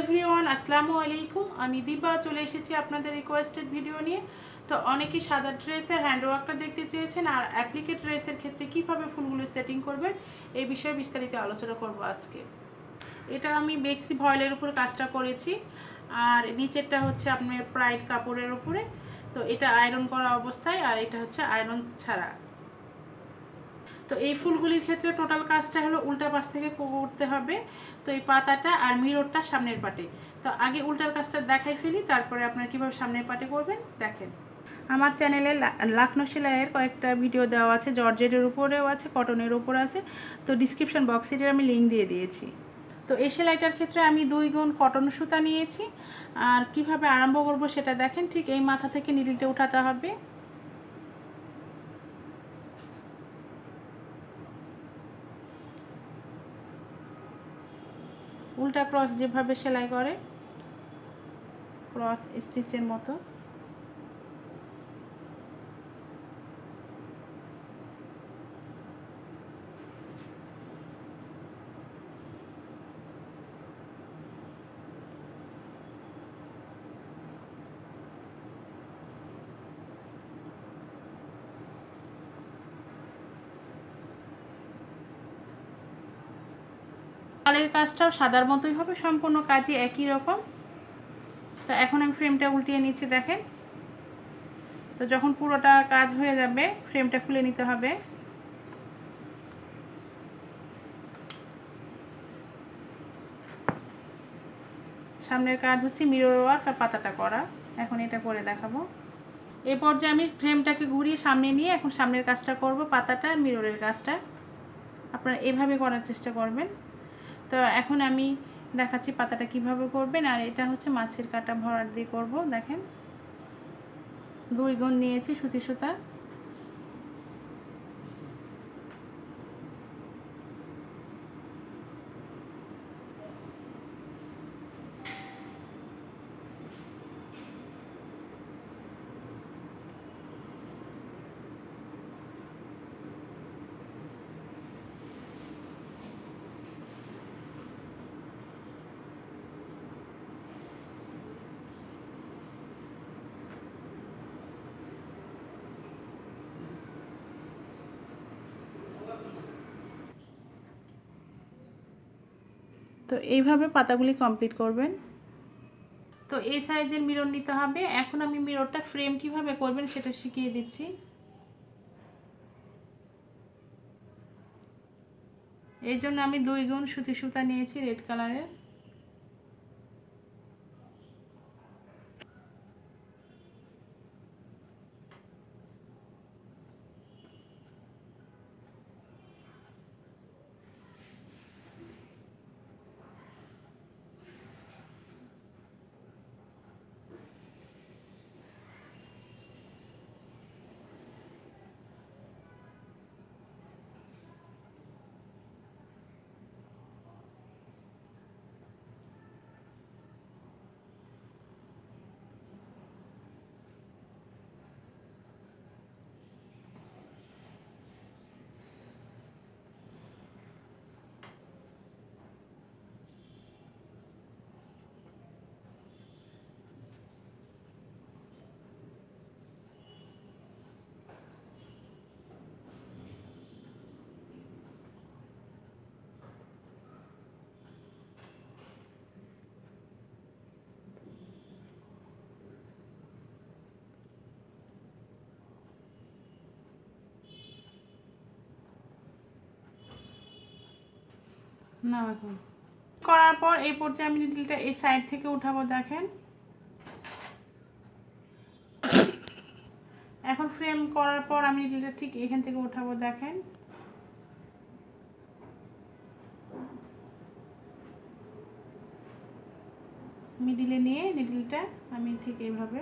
Everyone আসসালামু আলাইকুম আমি দিবা চলে এসেছি আপনাদের রিকোয়েস্টেড ভিডিও নিয়ে। তো অনেকেই সাদা ড্রেসের হ্যান্ডওয়ার্কটা দেখতে চেয়েছেন, আর অ্যাপ্লিকেট ড্রেসের ক্ষেত্রে কীভাবে ফুলগুলো সেটিং করবেন, এই বিষয়ে বিস্তারিত আলোচনা করব আজকে। এটা আমি বেক্সি ভয়েলের উপরে কাজটা করেছি, আর নিচেরটা হচ্ছে আপনার প্রাইড কাপড়ের উপরে। তো এটা আয়রন করা অবস্থায়, আর এটা হচ্ছে আয়রন ছাড়া। তো এই ফুলগুলির ক্ষেত্রে টোটাল কাজটা হলো উল্টা পাশ থেকে করতে হবে। তো এই পাতাটা আর মিররটা সামনের পাটে। তো আগে উল্টার কাজটা দেখাই ফেলি, তারপরে আপনারা কীভাবে সামনের পাটে করবেন দেখেন। আমার চ্যানেলে লাখনৌ সেলাইয়ের কয়েকটা ভিডিও দেওয়া আছে, জর্জেটের উপরেও আছে কটনের উপরে আছে। তো ডিসক্রিপশন বক্সেটের আমি লিঙ্ক দিয়ে দিয়েছি। তো এই সেলাইটার ক্ষেত্রে আমি দুই গুণ কটন সুতা নিয়েছি। আর কীভাবে আরম্ভ করব সেটা দেখেন, ঠিক এই মাথা থেকে নিডিলটা উঠাতে হবে। উল্টা ক্রস যেভাবে সেলাই করে ক্রস স্টিচের মতো। কালের কাজটাও সাদার মতোই হবে, সম্পূর্ণ কাজই একই রকম। তো এখন আমি ফ্রেমটা উল্টিয়ে নিচ্ছি, দেখেন। তো যখন পুরোটা কাজ হয়ে যাবে ফ্রেমটা খুলে নিতে হবে। সামনের কাজ হচ্ছে মিরর ওয়ার্ক আর পাতাটা করা। এখন এটা করে দেখাবো। এই পর্যায়ে আমি ফ্রেমটাকে ঘুরিয়ে সামনে নিয়ে এখন সামনের কাজটা করব, পাতাটা আর মিররের কাজটা। আপনারা এভাবে করার চেষ্টা করবেন। তো এখন আমি দেখাচ্ছি পাতাটা কীভাবে করবেন, আর এটা হচ্ছে মাছের কাটা ভরাট দিয়ে করব। দেখেন, দুই গুণ নিয়েছি সুতি সুতা তো এইভাবে পাতাগুলি কমপ্লিট করবেন। তো এই সাইজের মিরর নিতে হবে। এখন আমি মিররটা ফ্রেম কীভাবে করবেন সেটা শিখিয়ে দিচ্ছি। এই জন্য আমি দুই গুণ সুতি সুতা নিয়েছি রেড কালারের না, এখন। করার পর এই পর্যায়ে আমি নিডলটা এই সাইড থেকে উঠাবো, দেখেন। এখন ফ্রেম করার পর আমি নিডলটা ঠিক এখান থেকে উঠাবো, দেখেন। মিডিলে নিয়ে নিডলটা আমি ঠিক এইভাবে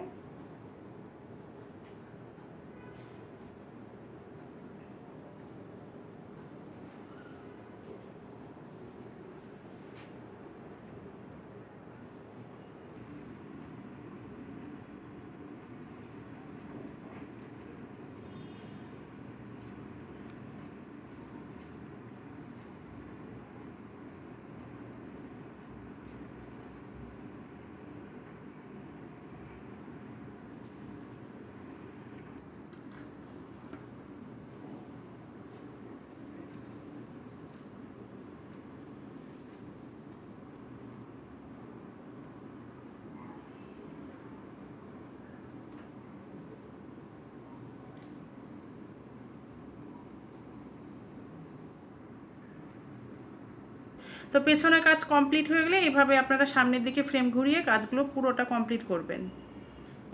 তো পেছনে কাজ কমপ্লিট হয়ে গেলে এভাবে আপনারা সামনের দিকে ফ্রেম ঘুরিয়ে কাজগুলো পুরোটা কমপ্লিট করবেন।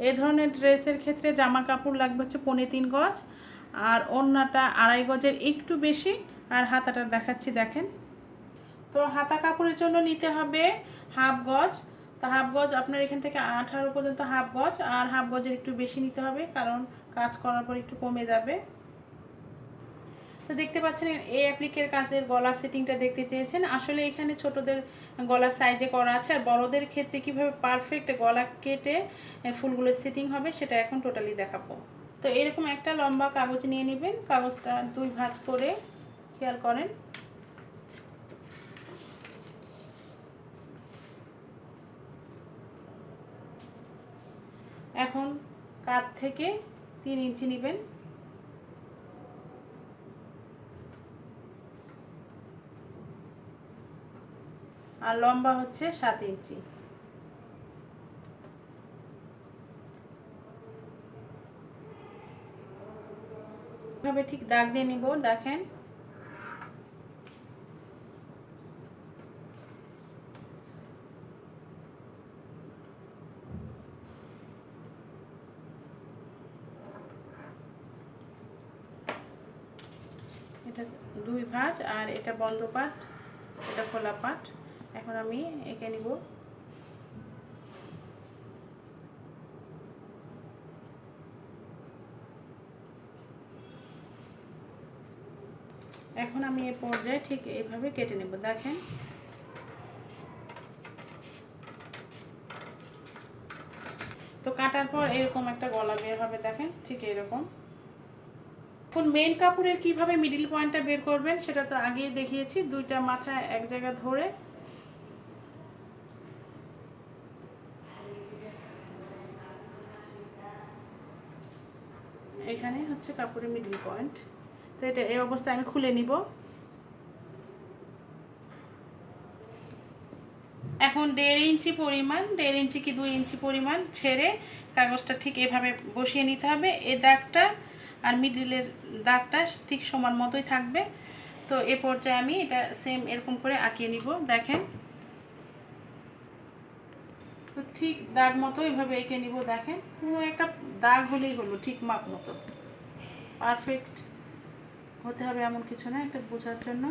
এই ধরনের ড্রেসের ক্ষেত্রে জামা কাপড় লাগবে হচ্ছে পনে তিন গজ, আর ওড়নাটা আড়াই গজের একটু বেশি, আর হাতাটা দেখাচ্ছি দেখেন। তো হাতা কাপড়ের জন্য নিতে হবে হাফ গজ, তো হাফ গজ আপনার এখান থেকে আঠারো পর্যন্ত হাফ গজ, আর হাফ গজের একটু বেশি নিতে হবে, কারণ কাজ করার পর একটু কমে যাবে। তো দেখতে পাচ্ছেন, এই অ্যাপ্লিকের কাজের গলার সেটিংটা দেখতে চেয়েছেন। আসলে এখানে ছোটদের গলার সাইজে করা আছে, আর বড়দের ক্ষেত্রে কীভাবে পারফেক্ট গলা কেটে ফুলগুলোর সেটিং হবে সেটা এখন টোটালি দেখাবো। তো এরকম একটা লম্বা কাগজ নিয়ে নেবেন, কাগজটা দুই ভাঁজ করে, খেয়াল করেন। এখন কাত থেকে তিন ইঞ্চি নেবেন। আর লম্বা হচ্ছে সাত ইঞ্চি। এভাবে ঠিক দাগ দিয়ে নিব, দেখেন। এটা দুই ভাঁজ আর এটা বন্ধ পাট, এটা খোলা পাট। এখন আমি এঁকে নিব। এখন আমি এই পর্যায়ে ঠিক এইভাবে কেটে নেব, দেখেন। তো কাটার পর এরকম একটা গলা বের হবে, দেখেন, ঠিক এরকম। এখন মেন কাপড়ের কীভাবে মিডিল পয়েন্টটা বের করবেন সেটা তো আগেই দেখিয়েছি, দুইটা মাথা এক জায়গা ধরে এখানে হচ্ছে কাপড়ের মিডিল পয়েন্ট তো এটা এই অবস্থায় আমি খুলে নিব। এখন দেড় ইঞ্চি পরিমাণ, দেড় ইঞ্চি কি দুই ইঞ্চি পরিমাণ ছেড়ে কাগজটা ঠিক এভাবে বসিয়ে নিতে হবে। এই দাগটা আর মিডিলের দাগটা ঠিক সমান মতোই থাকবে। তো এ পর্যায়ে আমি এটা সেম এরকম করে আঁকিয়ে নিব। দেখেন তো ঠিক দাগ মতো এভাবে এঁকে নিব, দেখেন। কোনো একটা দাগ হলেই হলো, ঠিক মাপ মতো। পারফেক্ট হতে হবে এমন কিছু না একটা বোঝার জন্য।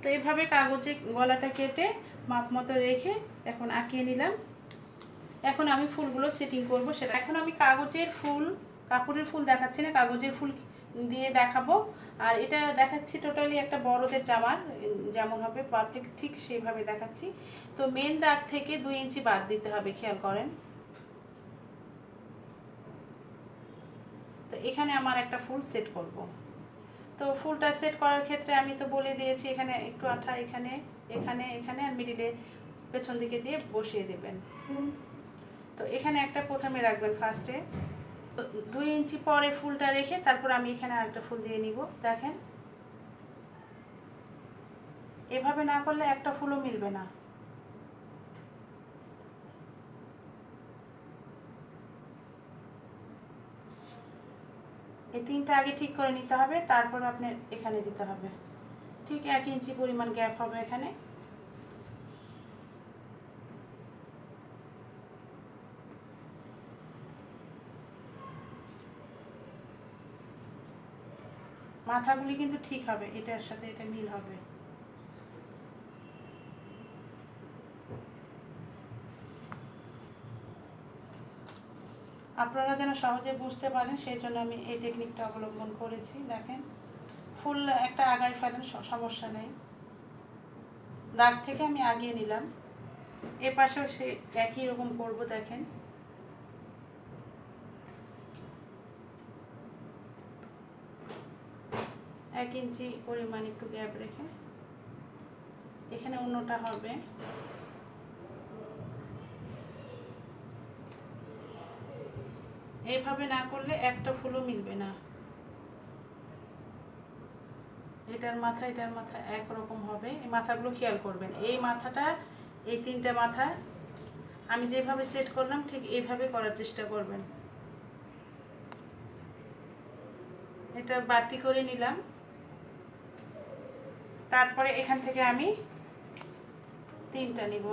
তো এইভাবে কাগজে গলাটা কেটে মাপ মতো রেখে এখন আঁকিয়ে নিলাম। এখন আমি ফুলগুলো সেটিং করব সেটা। এখন আমি কাগজের ফুল, কাপড়ের ফুল দেখাচ্ছি না, কাগজের ফুল দিয়ে দেখাবো। আর এটা দেখাচ্ছি টোটালি একটা বড়দের জামার যেমন হবে পারফেক্ট ঠিক সেইভাবে দেখাচ্ছি। তো মেন দাগ থেকে দুই ইঞ্চি বাদ দিতে হবে, খেয়াল করেন। তো এখানে আমার একটা ফুল সেট করব। তো ফুলটা সেট করার ক্ষেত্রে আমি তো বলে দিয়েছি, এখানে একটু আঠা, এখানে এখানে এখানে আর মিডিলে পেছন দিকে দিয়ে বসিয়ে দেবেন। তো এখানে একটা প্রথমে রাখবেন ফার্স্টে দুই ইঞ্চি পরে ফুলটা রেখে তারপর আমি এখানে আরেকটা ফুল দিয়ে নিব, দেখেন। এভাবে না করলে একটা ফুলও মিলবে না। এই তিনটা আগে ঠিক করে নিতে হবে, তারপর আপনি এখানে দিতে হবে। ঠিক এক ইঞ্চি পরিমাণ গ্যাপ হবে এখানে। মাথাগুলি কিন্তু ঠিক হবে, এটার সাথে এটা মিল হবে। আপনারা যেন সহজে বুঝতে পারেন, সেই জন্য আমি এই টেকনিকটা অবলম্বন করেছি। দেখেন ফুল একটা আগায় ফেলেন সমস্যা নেই। দাগ থেকে আমি আগিয়ে নিলাম। এ পাশেও সে একই রকম করব, দেখেন। এক ইঞ্চি পরিমাণ একটু গ্যাপ রেখে এখানে অন্যটা হবে। এইভাবে না করলে একটা ফুলও মিলবে না। এটার মাথা এটার মাথা একরকম হবে। এই মাথাগুলো খেয়াল করবেন। এই মাথাটা, এই তিনটে মাথা আমি যেভাবে সেট করলাম, ঠিক এইভাবে করার চেষ্টা করবেন। এটা বাড়তি করে নিলাম। তারপরে এখান থেকে আমি তিনটা নিব।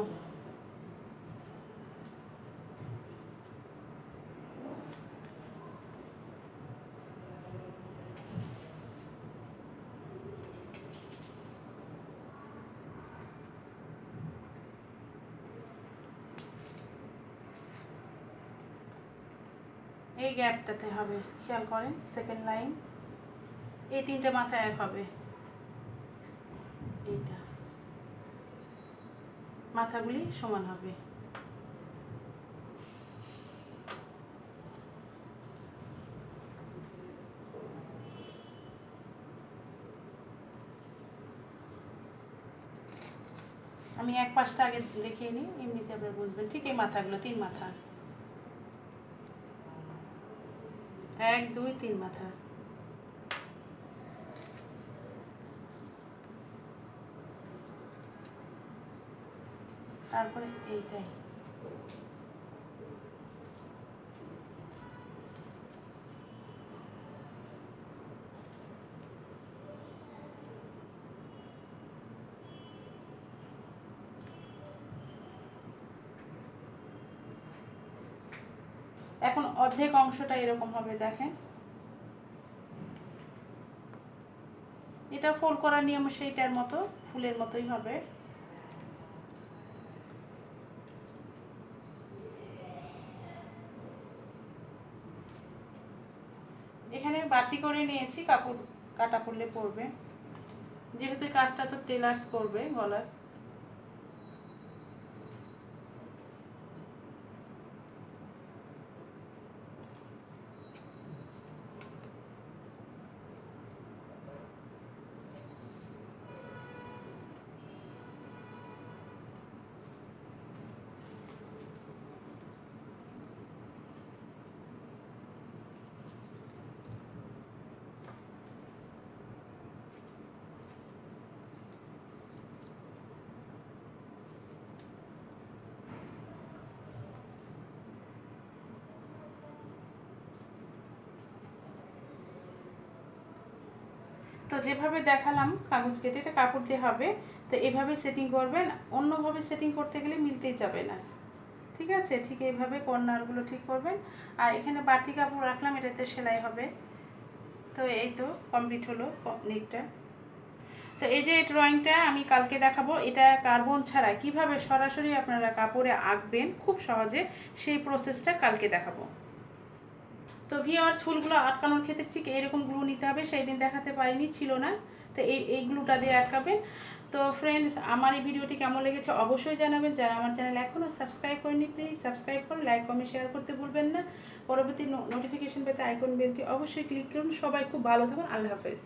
এই গ্যাপটাতে হবে, খেয়াল করেন সেকেন্ড লাইন এই তিনটে মাথায় এক হবে। এইটা। মাথাগুলি সমান হবে। আমি এক পাশটা আগে দেখিয়ে নিই, এমনিতে আপনারা বুঝবেন। ঠিক এই মাথাগুলো, তিন মাথা। এক, দুই, তিন মাথা। তারপরে এইটাই। এখন অর্ধেক অংশটা এরকম হবে, দেখেন। এটা ফোল্ড করার নিয়ম সেইটার মতো, ফুলের মতোই হবে এখানে বাতি করে নিয়েছি কাপড় কাটা পড়লে পরবে। যেহেতু কাজটা তো টেলার্স করবে গলার। তো যেভাবে দেখালাম কাগজ কেটে এটা কাপড় দিয়ে হবে, তো এভাবে সেটিং করবেন, অন্যভাবে সেটিং করতে গেলে মিলতেই যাবে না। ঠিক আছে? ঠিক এইভাবে কর্নারগুলো ঠিক করবেন। আর এখানে বাড়তি কাপড় রাখলাম, এটাতে সেলাই হবে। তো এই তো কমপ্লিট হলো নেকটা তো এই যে ড্রয়িংটা আমি কালকে দেখাবো, এটা কার্বন ছাড়া কীভাবে সরাসরি আপনারা কাপড়ে আঁকবেন, খুব সহজে সেই প্রসেসটা কালকে দেখাবো। তো ভিওয়ার্স, ফুলগুলো আটকানোর ক্ষেত্রে ঠিক এরকম গ্লু নিতে হবে সেই দিন দেখাতে পারিনি, ছিল না। তো এই এই গ্লুটা দিয়ে আটকাবেন। তো ফ্রেন্ডস আমার এই ভিডিওটি কেমন লেগেছে অবশ্যই জানাবেন। যারা আমার চ্যানেল এখনও সাবস্ক্রাইব করেনি প্লিজ সাবস্ক্রাইব করুন লাইক কমেন্ট শেয়ার করতে ভুলবেন না। পরবর্তী নোটিফিকেশন পেতে আইকন বেলটি অবশ্যই ক্লিক করুন। সবাই খুব ভালো থাকুন। আল্লাহ হাফেজ।